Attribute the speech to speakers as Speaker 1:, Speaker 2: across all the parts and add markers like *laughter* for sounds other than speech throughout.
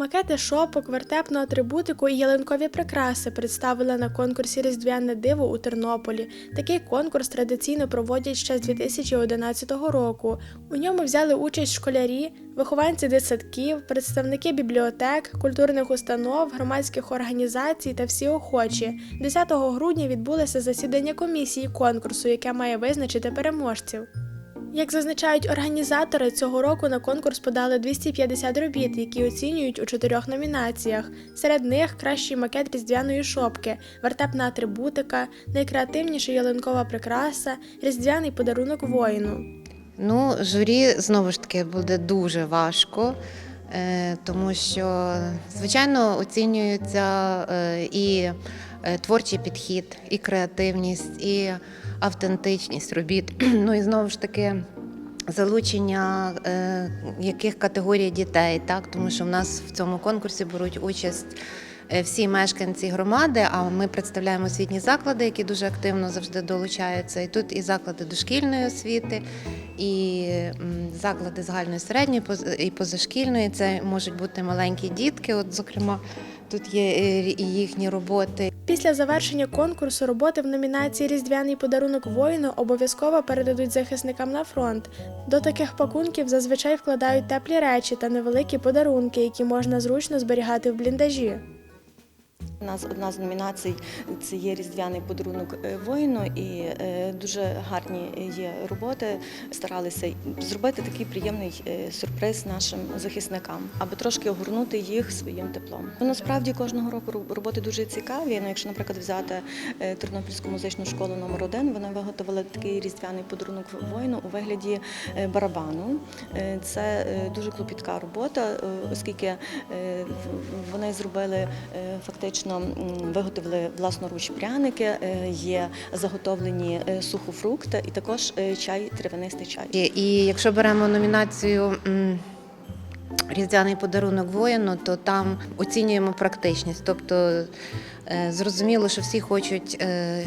Speaker 1: Макети шопок, вертепну атрибутику і ялинкові прикраси представили на конкурсі Різдвяне диво у Тернополі. Такий конкурс традиційно проводять ще з 2011 року. У ньому взяли участь школярі, вихованці дитсадків, представники бібліотек, культурних установ, громадських організацій та всі охочі. 10 грудня відбулося засідання комісії конкурсу, яке має визначити переможців. Як зазначають організатори, цього року на конкурс подали 250 робіт, які оцінюють у чотирьох номінаціях. Серед них кращий макет різдвяної шопки, вертепна атрибутика, найкреативніша ялинкова прикраса, різдвяний подарунок воїну.
Speaker 2: Ну, журі знову ж таки буде дуже важко, тому що, звичайно, оцінюється е, і е, творчий підхід, і креативність, і автентичність робіт. *clears throat* Ну і знову ж таки. Залучення е, яких категорій дітей, так тому що в нас в цьому конкурсі беруть участь е, всі мешканці громади. А ми представляємо освітні заклади, які дуже активно завжди долучаються. І тут і заклади дошкільної освіти, і заклади загальної середньої і позашкільної. Це можуть бути маленькі дітки. От, зокрема, тут є е, і їхні роботи.
Speaker 1: Після завершення конкурсу роботи в номінації Різдвяний подарунок воїну обов'язково передадуть захисникам на фронт. До таких пакунків зазвичай вкладають теплі речі та невеликі подарунки, які можна зручно зберігати в бліндажі.
Speaker 3: У нас одна з номінацій це є різдвяний подарунок е, воїну, і е, дуже гарні є роботи. Старалися зробити такий приємний е, сюрприз нашим захисникам, аби трошки огорнути їх своїм теплом. Ну, Насправді кожного року роботи дуже цікаві. Ну, якщо, наприклад, взяти Тернопільську музичну школу номер 1 вони виготовили такий різдвяний подарунок воїну у вигляді барабану. Це дуже клопітка робота, оскільки вони зробили фактично м, виготовили власноруч пряники, е, є заготовлені е, сухофрукти і також е, чай, травянистий чай.
Speaker 2: І, якщо беремо номінацію Різдвяний подарунок воїну, то там оцінюємо практичність. Тобто е, зрозуміло, що всі хочуть е,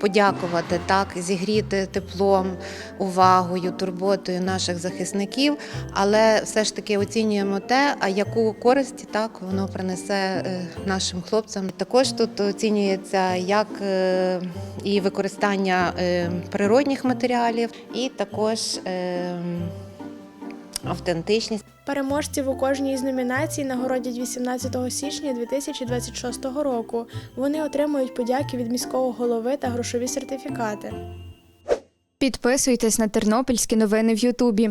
Speaker 2: подякувати, так, зігріти теплом, увагою, турботою наших захисників, але все ж таки оцінюємо те, а яку користь так воно принесе е, нашим хлопцям. Також тут оцінюється як і використання природних матеріалів, і також автентичність.
Speaker 1: Переможців у кожній із номінацій нагородять 18 січня 2026 року. Вони отримують подяки від міського голови та грошові сертифікати.
Speaker 4: Підписуйтесь на тернопільські новини в Ютубі.